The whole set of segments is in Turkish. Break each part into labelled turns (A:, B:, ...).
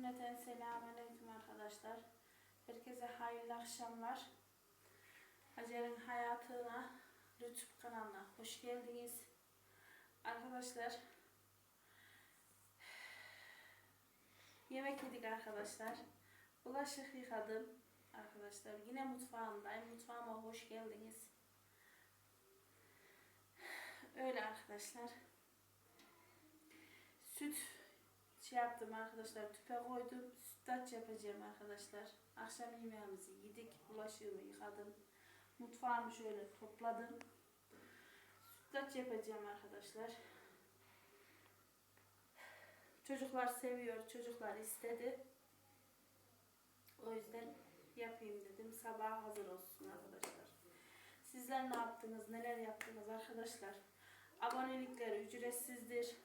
A: Cümleten selamünaleyküm arkadaşlar. Herkese hayırlı akşamlar. Hacer'in hayatına, YouTube kanalına hoş geldiniz. Arkadaşlar, yemek yedik arkadaşlar. Bulaşık yıkadım arkadaşlar. Yine mutfağımdayım. Mutfağıma hoş geldiniz. Öyle arkadaşlar. Süt şey yaptım arkadaşlar tüpe koydum sütlaç yapacağım arkadaşlar. Akşam yemeğimizi yedik bulaşığımı yıkadım mutfağımı şöyle topladım. Sütlaç yapacağım arkadaşlar. Çocuklar seviyor çocuklar istedi. O yüzden yapayım dedim. Sabah hazır olsun arkadaşlar. Sizler ne yaptınız neler yaptınız arkadaşlar? Abonelikler ücretsizdir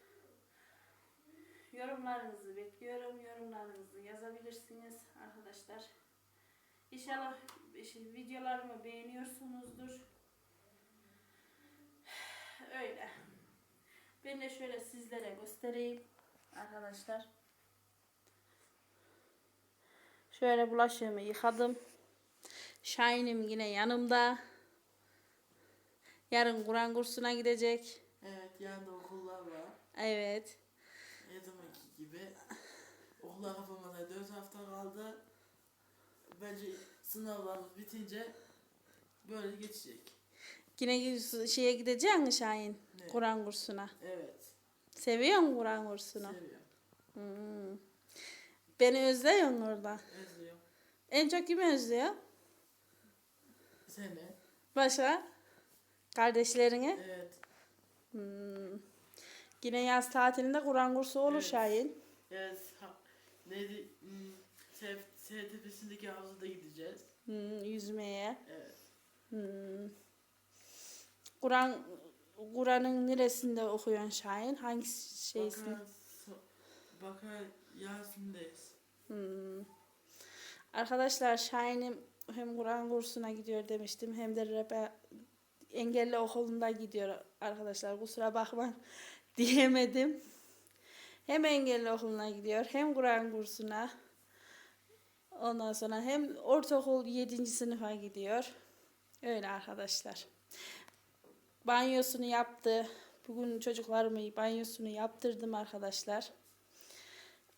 A: Yorumlarınızı bekliyorum. Yorumlarınızı yazabilirsiniz arkadaşlar. İnşallah şey, videolarımı beğeniyorsunuzdur. Öyle. Ben de şöyle sizlere göstereyim arkadaşlar. Şöyle bulaşığımı yıkadım. Şahin'im yine yanımda. Yarın Kur'an kursuna gidecek.
B: Evet, yanında okullar var.
A: Evet.
B: Okullar kapamada 4 hafta kaldı. Bence sınavlarımız bitince böyle geçecek.
A: Yine şeye gidecek mi Şahin?
B: Ne?
A: Kur'an kursuna.
B: Evet,
A: Seviyor musun Kur'an kursunu?
B: seviyorum.
A: Hmm. Beni özlüyor musun orada?
B: Özlüyorum.
A: En çok kimi özlüyor?
B: Seni.
A: Başka? Kardeşlerini?
B: Evet,
A: Hmm. Yine yaz tatilinde Kur'an kursu olur
B: Evet.
A: Şahin.
B: evet. Neydi? Hmm, Sev, Sev Tepesi'ndeki havuza gideceğiz.
A: Hmm, yüzmeye.
B: Evet.
A: Hmm. Kur'an Kur'an'ın neresinde okuyorsun Şahin? Hangi şeysin?
B: Bakar, so, Bakar Yasin'deyiz.
A: Hmm. Arkadaşlar Şahin'im hem Kur'an kursuna gidiyor demiştim hem de rebe engelli okulunda gidiyor arkadaşlar. Kusura bakma diyemedim. Hem engelli okuluna gidiyor hem Kur'an kursuna. Ondan sonra hem ortaokul 7. sınıfa gidiyor. Öyle arkadaşlar. Banyosunu yaptı. Bugün çocuklarımı banyosunu yaptırdım arkadaşlar.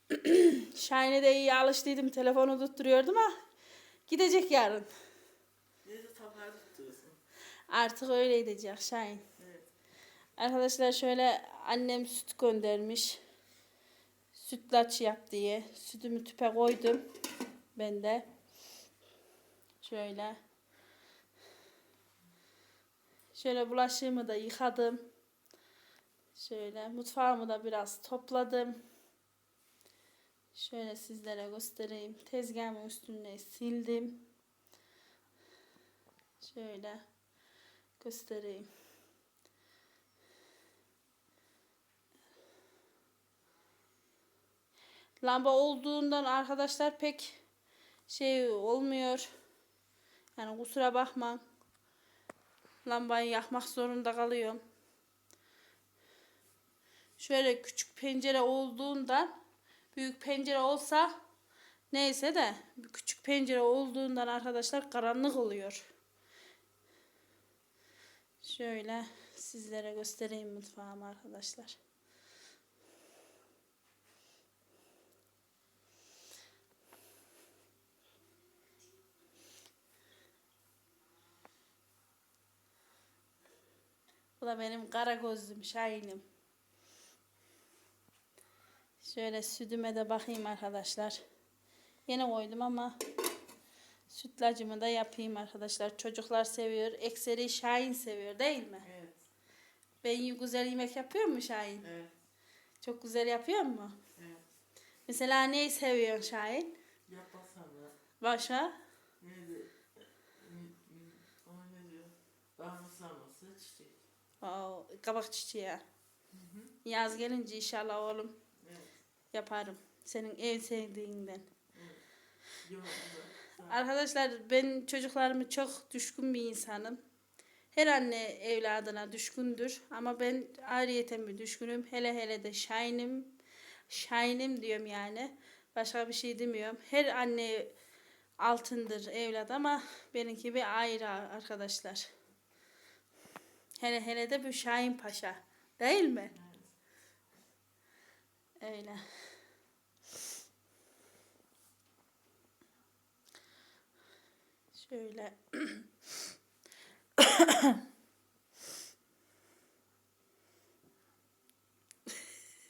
A: Şahin'e de iyi alıştıydım. Telefonu tutturuyordum ama gidecek yarın.
B: Neyse tabağını tutuyorsun.
A: Artık öyle gidecek Şahin.
B: Evet.
A: Arkadaşlar şöyle annem süt göndermiş. Sütlaç yap diye. Sütümü tüpe koydum. Ben de. Şöyle. Şöyle bulaşığımı da yıkadım. Şöyle mutfağımı da biraz topladım. Şöyle sizlere göstereyim. Tezgahımın üstüne sildim. Şöyle göstereyim. Lamba olduğundan arkadaşlar pek şey olmuyor. Yani kusura bakma. Lambayı yakmak zorunda kalıyorum. Şöyle küçük pencere olduğundan büyük pencere olsa neyse de küçük pencere olduğundan arkadaşlar karanlık oluyor. Şöyle sizlere göstereyim mutfağımı arkadaşlar. Bu da benim kara gözlüm Şahin'im. Şöyle sütüme de bakayım arkadaşlar. Yeni koydum ama sütlacımı da yapayım arkadaşlar. Çocuklar seviyor. Ekseri Şahin seviyor değil mi?
B: Evet.
A: Ben güzel yemek yapıyor mu Şahin?
B: Evet.
A: Çok güzel yapıyor mu?
B: Evet.
A: Mesela neyi seviyorsun Şahin?
B: Yapmasam da.
A: Başka?
B: Neydi? Hmm, hmm, O ne diyor? Sarması, çiçek.
A: Oo, kabak çiçeği. Yaz gelince inşallah oğlum
B: Evet.
A: yaparım. Senin en sevdiğinden.
B: Evet.
A: Arkadaşlar ben çocuklarımı çok düşkün bir insanım. Her anne evladına düşkündür ama ben ayrıyeten bir düşkünüm. Hele hele de Şahin'im. Şahin'im diyorum yani. Başka bir şey demiyorum. Her anne altındır evlat ama benimki bir ayrı arkadaşlar. Hele hele de bu Şahin Paşa. Değil mi? Öyle. Şöyle.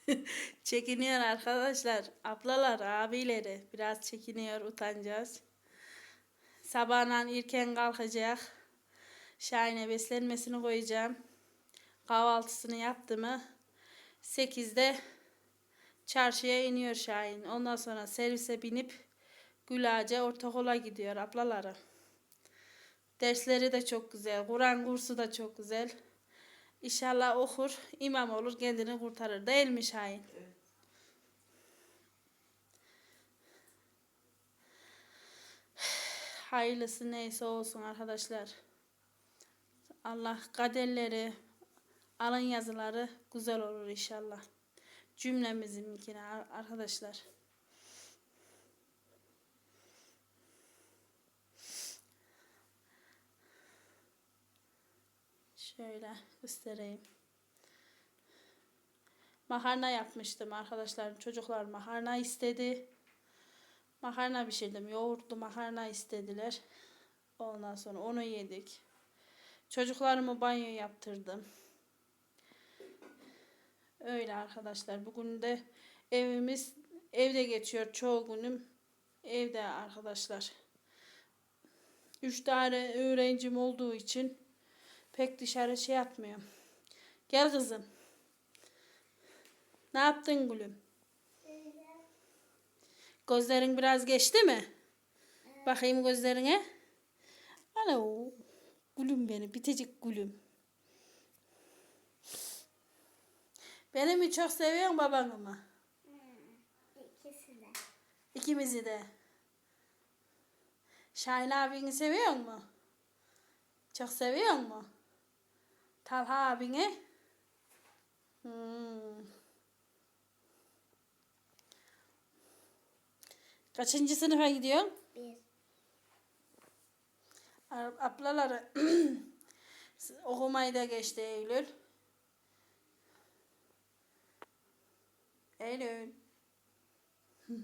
A: çekiniyor arkadaşlar. Ablalar, abileri biraz çekiniyor, utanacağız. Sabahdan erken kalkacak. Şahin'e beslenmesini koyacağım. Kahvaltısını yaptı mı 8'de çarşıya iniyor Şahin. Ondan sonra servise binip Gülağaca ortaokula gidiyor ablaları. Dersleri de çok güzel. Kur'an kursu da çok güzel. İnşallah okur, imam olur, kendini kurtarır. Değil mi Şahin?
B: Evet.
A: Hayırlısı neyse olsun arkadaşlar. Allah kaderleri, alın yazıları güzel olur inşallah. Cümlemizinkine ar- arkadaşlar. Şöyle göstereyim. Makarna yapmıştım arkadaşlar. Çocuklar makarna istedi. Makarna pişirdim. Yoğurtlu makarna istediler. Ondan sonra onu yedik. Çocuklarımı banyo yaptırdım. Öyle arkadaşlar. Bugün de evimiz evde geçiyor. Çoğu günüm evde arkadaşlar. Üç tane öğrencim olduğu için pek dışarı şey yapmıyorum. Gel kızım. Ne yaptın gülüm? Gözlerin biraz geçti mi? Bakayım gözlerine. Ana o gülüm benim, bitecek gülüm. Beni mi çok seviyorsun babanı mı?
C: İkisi de.
A: İkimizi de. Şahin abini seviyor mu? Çok seviyor mu? Talha abini? Hmm. Kaçıncı sınıfa gidiyorsun? Ablaları okumayı da geçti Eylül. Eylül.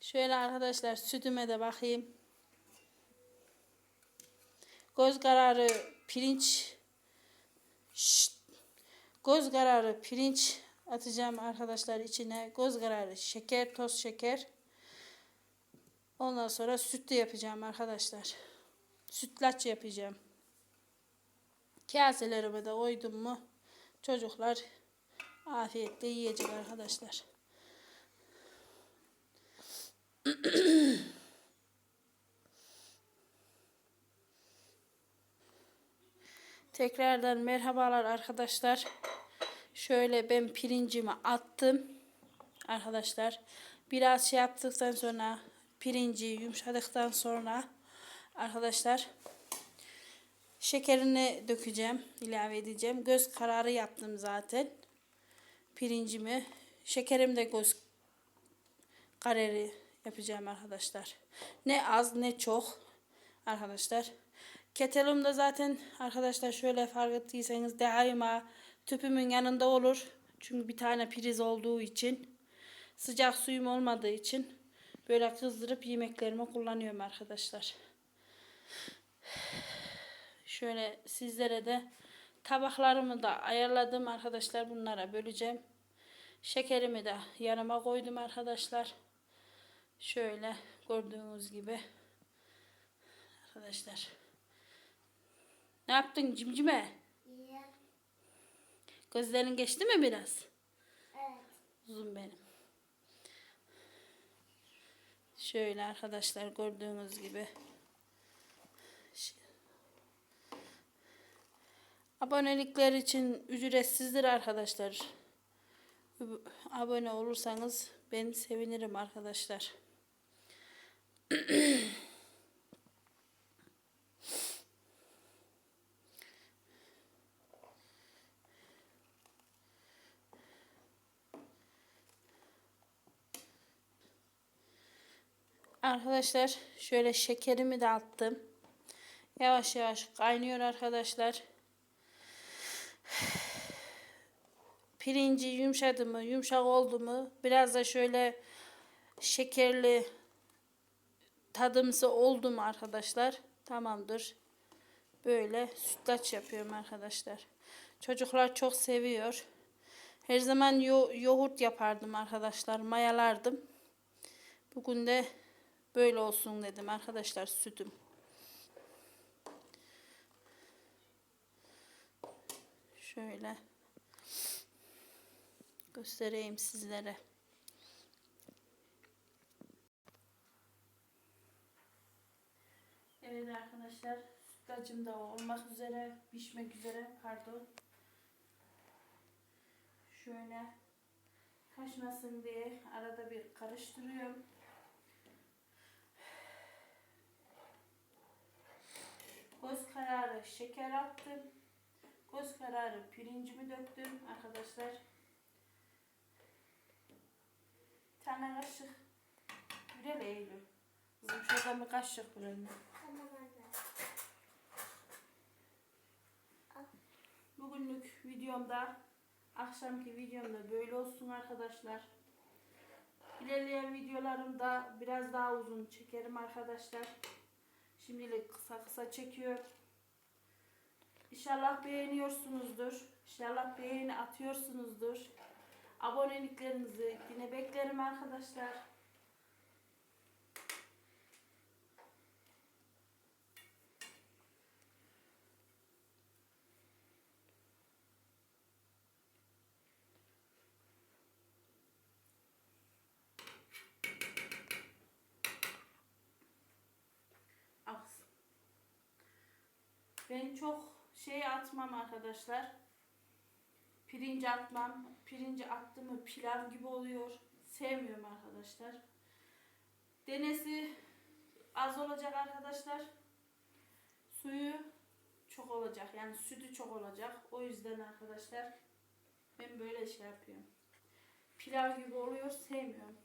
A: Şöyle arkadaşlar sütüme de bakayım. Göz kararı pirinç. Şşt. Göz kararı pirinç atacağım arkadaşlar içine. Göz kararı şeker, toz şeker. Ondan sonra sütlü yapacağım arkadaşlar. Sütlaç yapacağım. Kaselerime de koydum mu çocuklar afiyetle yiyecek arkadaşlar. Tekrardan merhabalar arkadaşlar. Şöyle ben pirincimi attım. Arkadaşlar biraz şey yaptıktan sonra pirinci yumuşadıktan sonra arkadaşlar şekerini dökeceğim, ilave edeceğim. Göz kararı yaptım zaten. Pirincimi, şekerim de göz kararı yapacağım arkadaşlar. Ne az ne çok arkadaşlar. Ketelum da zaten arkadaşlar şöyle fark ettiyseniz daima tüpümün yanında olur. Çünkü bir tane priz olduğu için sıcak suyum olmadığı için böyle kızdırıp yemeklerime kullanıyorum arkadaşlar. Şöyle sizlere de tabaklarımı da ayarladım arkadaşlar. Bunlara böleceğim. Şekerimi de yanıma koydum arkadaşlar. Şöyle gördüğünüz gibi. Arkadaşlar. Ne yaptın cimcime?
C: İyi.
A: Gözlerin geçti mi biraz?
C: Evet.
A: Uzun benim. Şöyle arkadaşlar gördüğünüz gibi. Abonelikler için ücretsizdir arkadaşlar. Abone olursanız ben sevinirim arkadaşlar. Arkadaşlar şöyle şekerimi de attım. Yavaş yavaş kaynıyor arkadaşlar. Pirinci yumuşadı mı, yumuşak oldu mu biraz da şöyle şekerli tadımsı oldu mu arkadaşlar? Tamamdır. Böyle sütlaç yapıyorum arkadaşlar. Çocuklar çok seviyor. Her zaman yo- yoğurt yapardım arkadaşlar. Mayalardım. Bugün de böyle olsun dedim arkadaşlar sütüm. Şöyle göstereyim sizlere. Evet arkadaşlar sütlacım da olmak üzere pişmek üzere pardon. Şöyle kaşmasın diye arada bir karıştırıyorum. Göz kararı şeker attım. Göz kararı pirincimi döktüm arkadaşlar. Bir tane kaşık Bürel Eylül. Kızım şuradan bir kaşık Bürel'im.
C: Tamam.
A: Bugünlük videomda, akşamki videomda böyle olsun arkadaşlar. İlerleyen videolarımda biraz daha uzun çekerim arkadaşlar. Şimdilik kısa kısa çekiyor. İnşallah beğeniyorsunuzdur. İnşallah beğeni atıyorsunuzdur. Aboneliklerinizi yine beklerim arkadaşlar. Aksın. Ben çok şey atmam arkadaşlar. Pirinç atmam. Pirinci attım mı pilav gibi oluyor. Sevmiyorum arkadaşlar. Denesi az olacak arkadaşlar. Suyu çok olacak. Yani sütü çok olacak. O yüzden arkadaşlar ben böyle şey yapıyorum. Pilav gibi oluyor. Sevmiyorum.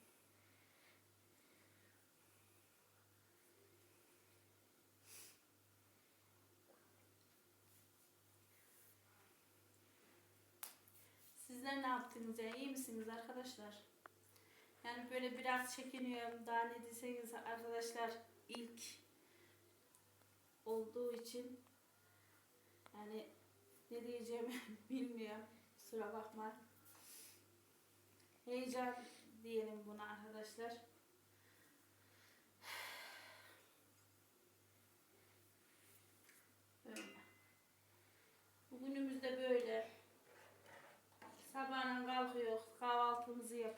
A: Sizler ne yaptınız ya? İyi misiniz arkadaşlar? Yani böyle biraz çekiniyorum. Daha ne deseniz arkadaşlar ilk olduğu için yani ne diyeceğimi bilmiyorum. Kusura bakma. Heyecan diyelim buna arkadaşlar.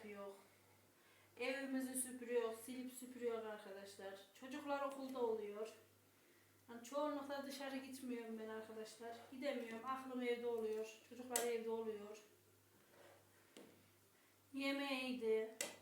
A: Yapıyor. Evimizi süpürüyor, silip süpürüyor arkadaşlar. Çocuklar okulda oluyor. Yani çoğunlukla dışarı gitmiyorum ben arkadaşlar. Gidemiyorum, aklım evde oluyor. Çocuklar evde oluyor. Yemeğiydi,